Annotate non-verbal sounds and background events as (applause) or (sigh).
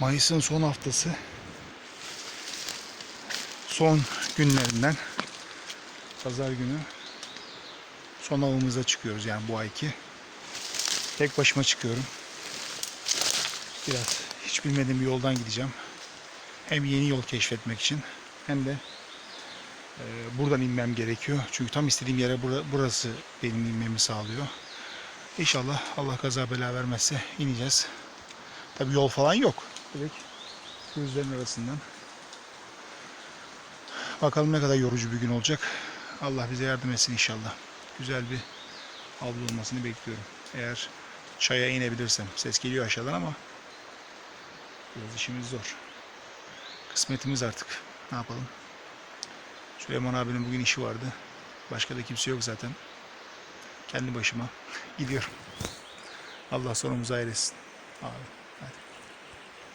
Mayıs'ın son haftası. Son günlerinden pazar günü son avımıza çıkıyoruz yani bu ayki. Tek başıma çıkıyorum. Biraz hiç bilmediğim bir yoldan gideceğim. Hem yeni yol keşfetmek için hem de e, buradan inmem gerekiyor. Çünkü tam istediğim yere bura- burası benim inmemi sağlıyor. İnşallah Allah kaza bela vermezse ineceğiz. Tabi yol falan yok. Direkt gözlerin arasından. Bakalım ne kadar yorucu bir gün olacak. Allah bize yardım etsin inşallah. Güzel bir avlu olmasını bekliyorum. Eğer çaya inebilirsem. Ses geliyor aşağıdan ama biraz işimiz zor. Kısmetimiz artık. Ne yapalım? Süleyman abinin bugün işi vardı. Başka da kimse yok zaten. Kendi başıma (laughs) gidiyorum. Allah sonumuzu hayretsin. Amin.